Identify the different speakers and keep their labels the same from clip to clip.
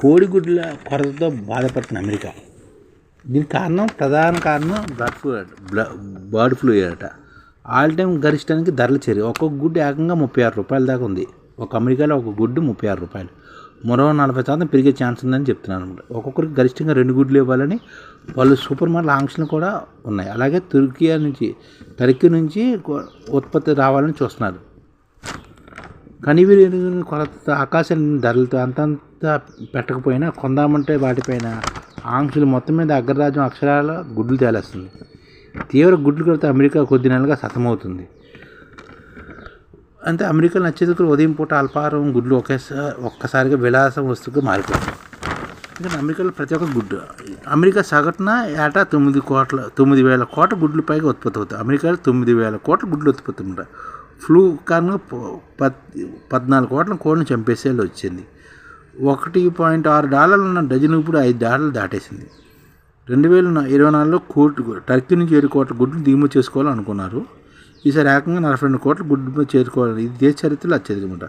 Speaker 1: కోడిగుడ్ల కొరతతో బాధపడుతున్న అమెరికా. దీనికి కారణం ప్రధాన కారణం బర్డ్ ఫ్లూ బర్డ్ ఫ్లూ అట. ఆల్ టైం గరిష్టానికి ధరలు చేరి ఒక్కొక్క గుడ్డు ఏకంగా ముప్పై ఆరు రూపాయల దాకా ఉంది. ఒక అమెరికాలో ఒక గుడ్డు ముప్పై ఆరు రూపాయలు. మరో నలభై శాతం పెరిగే ఛాన్స్ ఉందని చెప్తున్నాను అనమాట ఒక్కొక్కరికి గరిష్టంగా రెండు గుడ్లు ఇవ్వాలని వాళ్ళు సూపర్ మార్కెట్ ఆంక్షలు కూడా ఉన్నాయి. అలాగే తుర్కియా నుంచి టర్కీ నుంచి ఉత్పత్తి రావాలని చూస్తున్నారు. కనివిరి కొరత ఆకాశం ధరలతో అంత పెద్ద పెట్టకపోయినా కొందామంటే వాటిపైన ఆంక్షలు మొత్తం మీద అగ్రరాజ్యం అక్షరాల గుడ్లు తేలేస్తుంది. తీవ్ర గుడ్లు కొరత అమెరికా కొద్ది నెలలుగా సతమవుతుంది. అంటే అమెరికాలో నచ్చేతకులు ఉదయం పూట అల్పాహారం గుడ్లు ఒకేసారి ఒక్కసారిగా విలాసం వస్తువుగా మారిపోతుంది ఎందుకంటే అమెరికాలో ప్రతి ఒక్క గుడ్డు అమెరికా సగటున ఏటా తొమ్మిది కోట్ల తొమ్మిది వేల కోట్ల గుడ్లు పైగా ఉత్పత్తి అవుతాయి. అమెరికాలో తొమ్మిది వేల కోట్ల గుడ్లు ఉత్పత్తి ఉంటాయి. ఫ్లూ కారణంగా పద్ పద్నాలుగు కోట్ల కోళ్ళను చంపేసేలా వచ్చింది. ఒకటి పాయింట్ ఆరు డాలర్లు ఉన్న డజన్ ఇప్పుడు ఐదు డాలర్లు దాటేసింది. రెండు వేల ఇరవై నాలుగులో కోటి టర్కీ నుంచి ఏడు కోట్ల గుడ్లు దిగుమతి చేసుకోవాలనుకున్నారు. ఈసారి ఏకంగా నలభై రెండు కోట్ల గుడ్లు చేరుకోవాలి ఇది దేశ చరిత్రలో అత్యధికమాట.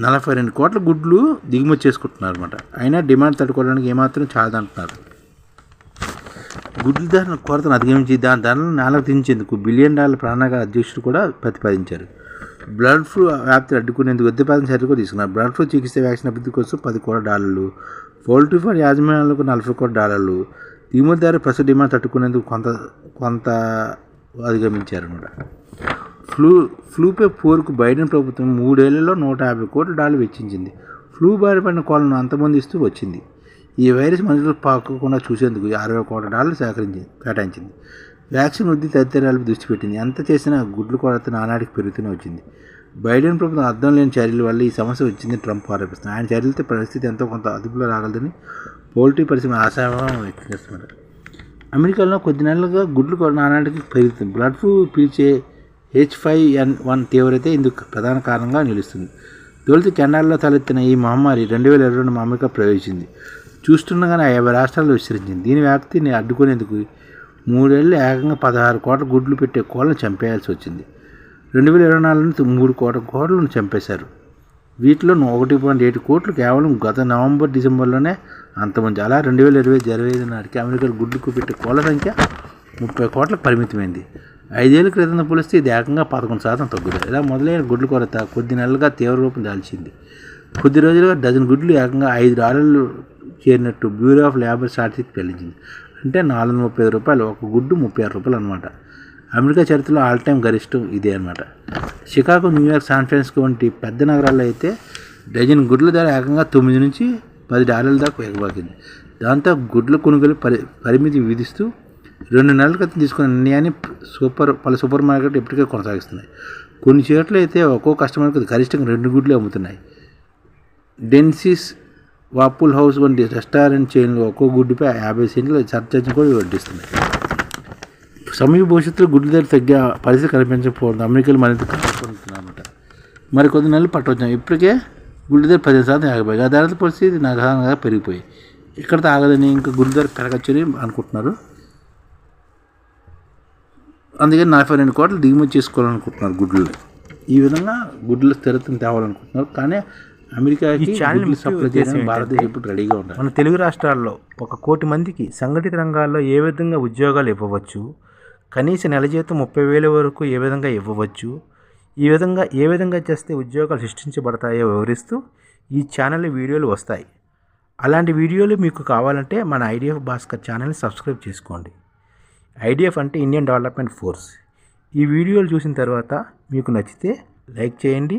Speaker 1: నలభై రెండు కోట్ల గుడ్లు దిగుమతి చేసుకుంటున్నారు అనమాట అయినా డిమాండ్ తట్టుకోవడానికి ఏమాత్రం చాలదంటున్నారు. గుడ్ల ధరల కొరతను అధిగమించి దాని ధరలను నాలుగు దించేందుకు బిలియన్ డాలర్ ప్రాణాగార అధ్యక్షుడు కూడా ప్రతిపాదించారు. బ్లడ్ ఫ్లూ వ్యాప్తిని అడ్డుకునేందుకు వద్యపాదన చర్యలు కూడా తీసుకున్నారు. బ్లడ్ ఫ్లూ చికిత్స వ్యాక్సిన్ అభివృద్ధి కోసం పది కోట్ల డాలర్లు. పోల్ట్రీ ఫార్ యాజమాన్యాలకు నలభై కోట్ల డాలర్లు. దిగుమతి ధర ప్రస్తుత డిమాండ్ తట్టుకునేందుకు కొంత కొంత అధిగమించారు అనమాట ఫ్లూ ఫ్లూపై పోరుకు బైడెన్ ప్రభుత్వం మూడేళ్ళలో నూట యాభై కోట్ల డాలర్లు వెచ్చించింది. ఫ్లూ బారిపడిన కోళ్ళను అంతమందిస్తూ వచ్చింది. ఈ వైరస్ మనుషులు పాకకుండా చూసేందుకు అరవై కోట్ల డాలర్లు సేకరించి కేటాయించింది. వ్యాక్సిన్ వృద్ధి తదితరాలపై దృష్టి పెట్టింది. ఎంత చేసినా గుడ్ల కొరత నానాటికి పెరుగుతూనే వచ్చింది. బైడెన్ ప్రభుత్వం అర్థం లేని చర్యల వల్ల ఈ సమస్య వచ్చిందని ట్రంప్ ఆరోపిస్తున్నారు. ఆయన చర్యలతో పరిస్థితి ఎంతో కొంత అదుపులో రాగలదని పౌల్ట్రీ పరిశ్రమ ఆశాభావం వ్యక్తం చేస్తున్నారు. అమెరికాలో కొద్ది నెలలుగా గుడ్లు నానాటికి పెరుగుతుంది. బ్లడ్ ఫ్లూ పిలిచే హెచ్ ఫైవ్ ఎన్ వన్ తీవ్రత ఇందుకు ప్రధాన కారణంగా నిలుస్తుంది. తొలుత కెనడాలో తలెత్తిన ఈ మహమ్మారి రెండు వేల ఇరవై రెండు అమెరికా ప్రవేశించింది చూస్తుండగానే యాభై రాష్ట్రాల్లో విస్తరించింది. దీని వ్యాప్తిని అడ్డుకునేందుకు మూడేళ్ళు ఏకంగా పదహారు కోట్ల గుడ్లు పెట్టే కోళ్ళను చంపేయాల్సి వచ్చింది. రెండు వేల ఇరవై నాలుగు నుంచి మూడు కోట్ల కోళ్ళను చంపేశారు. వీటిలో ఒకటి పాయింట్ ఏడు కోట్లు కేవలం గత నవంబర్ డిసెంబర్లోనే అంతమంది అలా రెండు వేల ఇరవై ఇరవై ఐదు నాటికి అమెరికా గుడ్లకు పెట్టే కోళ్ళ సంఖ్య ముప్పై కోట్లకు పరిమితమైంది. ఐదేళ్ళ క్రితం పోలిస్తే ఇది ఏకంగా పదకొండు శాతం తగ్గుతుంది ఇలా మొదలైన గుడ్ల కొరత కొద్ది నెలలుగా తీవ్ర రూపం దాల్చింది. కొద్ది రోజులుగా డజన్ గుడ్లు ఏకంగా ఐదు డాలర్లు చేరినట్టు బ్యూరో ఆఫ్ లేబర్ స్టాటిస్టిక్స్ వెల్లడించింది. అంటే నాలుగు వందల ముప్పై ఐదు రూపాయలు ఒక గుడ్డు ముప్పై ఆరు రూపాయలు అనమాట అమెరికా చరిత్రలో ఆల్ టైం గరిష్టం ఇదే అనమాట షికాగో న్యూయార్క్ సాన్ ఫ్రాన్సిస్కో వంటి పెద్ద నగరాల్లో అయితే డజన్ గుడ్ల ధర ఏకంగా తొమ్మిది నుంచి పది డాలర్ల దాకా ఎగబాకింది. దాంతో గుడ్ల కొనుగోలు పరి పరిమితి విధిస్తూ రెండు నెలల క్రితం తీసుకున్న నిర్ణయాన్ని సూపర్ పలు సూపర్ మార్కెట్ ఇప్పటికే కొనసాగిస్తున్నాయి. కొన్ని చోట్ల అయితే ఒక్కో కస్టమర్కి గరిష్టంగా రెండు గుడ్లు అమ్ముతున్నాయి. డెన్సిస్ వాపుల్ హౌస్ వంటి రెస్టారెంట్ చైన్లు ఒక్కో గుడ్డుపై యాభై సెంట్లు సర్చార్జ్ కూడా వడ్డిస్తున్నాయి సమీప భవిష్యత్తులో గుడ్ల ధర తగ్గే పరిస్థితి కనిపించకపోవడం అమెరికాలో మరింత కనుగొంటున్నారన్నమాట మరి కొద్ది నెలలు పట్టవచ్చు ఇప్పటికే గుడ్ల ధర పదిహేను శాతం ఆగిపోయి ఆ ధరల పరిస్థితి నగరంగా పెరిగిపోయి ఇక్కడ తాగదని ఇంకా గుడ్ల ధర పెరగచ్చని అనుకుంటున్నారు. అందుకని నలభై రెండు కోట్లు దిగుమతి చేసుకోవాలనుకుంటున్నారు గుడ్లు. ఈ విధంగా గుడ్ల స్థిరతను తేవాలనుకుంటున్నారు. కానీ అమెరికాకి
Speaker 2: ఛానల్
Speaker 1: సప్లై భారతదేశం ఇప్పుడు రెడీగా ఉండాలి
Speaker 2: మన తెలుగు రాష్ట్రాల్లో ఒక కోటి మందికి సంఘటిత రంగాల్లో ఏ విధంగా ఉద్యోగాలు ఇవ్వవచ్చు కనీస నెల జీతం ముప్పై వేల వరకు ఏ విధంగా ఇవ్వవచ్చు ఈ విధంగా ఏ విధంగా చేస్తే ఉద్యోగాలు సృష్టించబడతాయో వివరిస్తూ ఈ ఛానల్ వీడియోలు వస్తాయి. అలాంటి వీడియోలు మీకు కావాలంటే మన ఐడిఎఫ్ భాస్కర్ ఛానల్ని సబ్స్క్రైబ్ చేసుకోండి. ఐడిఎఫ్ అంటే ఇండియన్ డెవలప్మెంట్ ఫోర్స్. ఈ వీడియోలు చూసిన తర్వాత మీకు నచ్చితే లైక్ చేయండి